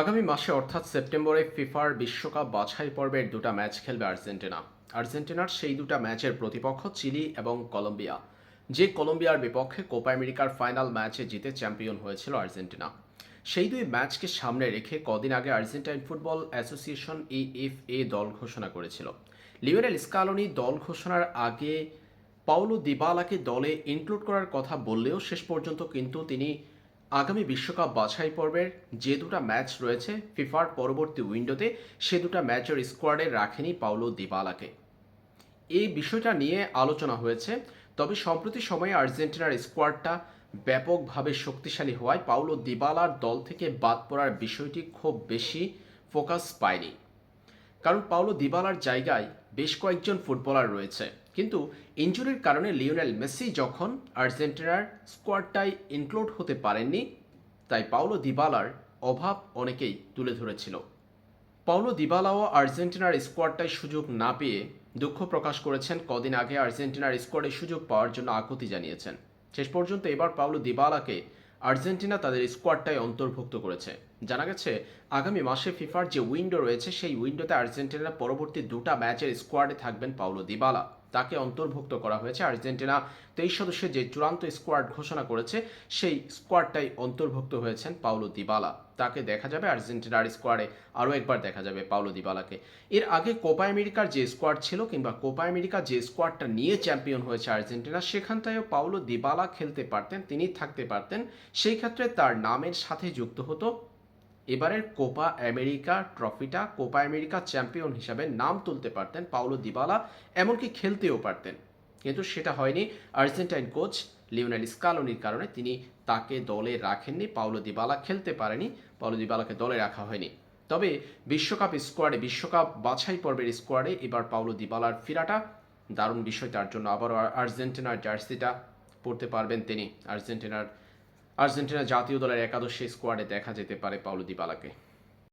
আগামী মাসে অর্থাৎ সেপ্টেম্বরে ফিফার বিশ্বকাপ বাছাই পর্বের দুটো ম্যাচ খেলবে আর্জেন্টিনা। আর্জেন্টিনার সেই দুটো ম্যাচের প্রতিপক্ষ চিলি এবং কলম্বিয়া। যে কলম্বিয়ার বিপক্ষে কোপা আমেরিকার ফাইনাল ম্যাচে জিতে চ্যাম্পিয়ন হয়েছিল আর্জেন্টিনা। সেই দুই ম্যাচকে সামনে রেখে কদিন আগে আর্জেন্টাইন ফুটবল অ্যাসোসিয়েশন এএফএ দল ঘোষণা করেছিল। লিওনেল স্কালোনি দল ঘোষণার আগে পাউলো দিবালাকে দলে ইনক্লুড করার কথা বললেও শেষ পর্যন্ত কিন্তু তিনি আগামী বিশ্বকাপ বাছাই পর্বের যে দুটো ম্যাচ রয়েছে, ফিফার পরবর্তী উইন্ডোতে সে দুটো ম্যাচের স্কোয়াডে রাখেনি পাউলো দিবালাকে। এই বিষয়টা নিয়ে আলোচনা হয়েছে, তবে সম্প্রতি সময়ে আর্জেন্টিনার স্কোয়াডটা ব্যাপকভাবে শক্তিশালী হওয়ায় পাউলো দিবালার দল থেকে বাদ পড়ার বিষয়টি খুব বেশি ফোকাস পায়নি। কারণ পাউলো দিবালার জায়গায় বেশ কয়েকজন ফুটবলার রয়েছে। কিন্তু ইনজুরির কারণে লিওনেল মেসি যখন আর্জেন্টিনার স্কোয়াডটায় ইনক্লুড হতে পারেননি, তাই পাউলো দিবালার অভাব অনেকেই তুলে ধরেছিল। পাউলো দিবালাও আর্জেন্টিনার স্কোয়াডটায় সুযোগ না পেয়ে দুঃখ প্রকাশ করেছেন কদিন আগে আর্জেন্টিনার স্কোয়াডে সুযোগ পাওয়ার জন্য আকুতি জানিয়েছেন। শেষ পর্যন্ত এবার পাউলো দিবালাকে আর্জেন্টিনা তাদের স্কোয়াডটাই অন্তর্ভুক্ত করেছে। জানা গেছে, আগামী মাসে ফিফার যে উইন্ডো রয়েছে, সেই উইন্ডোতে আর্জেন্টিনার পরবর্তী দুটা ম্যাচের স্কোয়াডে থাকবেন পাউলো দিবালা। তাকে অন্তর্ভুক্ত করা হয়েছে। আর্জেন্টিনা তেইশ সদস্যের যে চূড়ান্ত স্কোয়াড ঘোষণা করেছে, সেই স্কোয়াডটাই অন্তর্ভুক্ত হয়েছেন পাউলো দিবালা। তাকে দেখা যাবে, আর্জেন্টিনার স্কোয়াডে আরও একবার দেখা যাবে পাউলো দিবালাকে। এর আগে কোপা আমেরিকার যে স্কোয়াড ছিল কিংবা কোপা আমেরিকা যে স্কোয়াডটা নিয়ে চ্যাম্পিয়ন হয়েছে আর্জেন্টিনা, সেখানটায়ও পাউলো দিবালা খেলতে পারতেন, তিনি থাকতে পারতেন। সেই ক্ষেত্রে তার নামের সাথে যুক্ত হতো এবারের কোপা আমেরিকা ট্রফিটা কোপা আমেরিকা চ্যাম্পিয়ন হিসাবে নাম তুলতে পারতেন পাউলো দিবালা, এমনকি খেলতেও পারতেন। কিন্তু সেটা হয়নি। আর্জেন্টাইন কোচ লিওনেল স্কালোনির কারণে তিনি তাকে দলে রাখেননি। পাউলো দিবালা খেলতে পারেনি। পাউলো দিবালাকে দলে রাখা হয়নি। তবে বিশ্বকাপ স্কোয়াডে, বিশ্বকাপ বাছাই পর্বের স্কোয়াডে এবার পাউলো দিবালার ফেরাটা দারুণ বিষয়। তার জন্য আবারও আর্জেন্টিনার জার্সিটা পড়তে পারবেন তিনি। আর্জেন্টিনার আর্জেন্টিনা জাতীয় দলের একাদশে স্কোয়াডে দেখা যেতে পারে পাউলো দিবালাকে।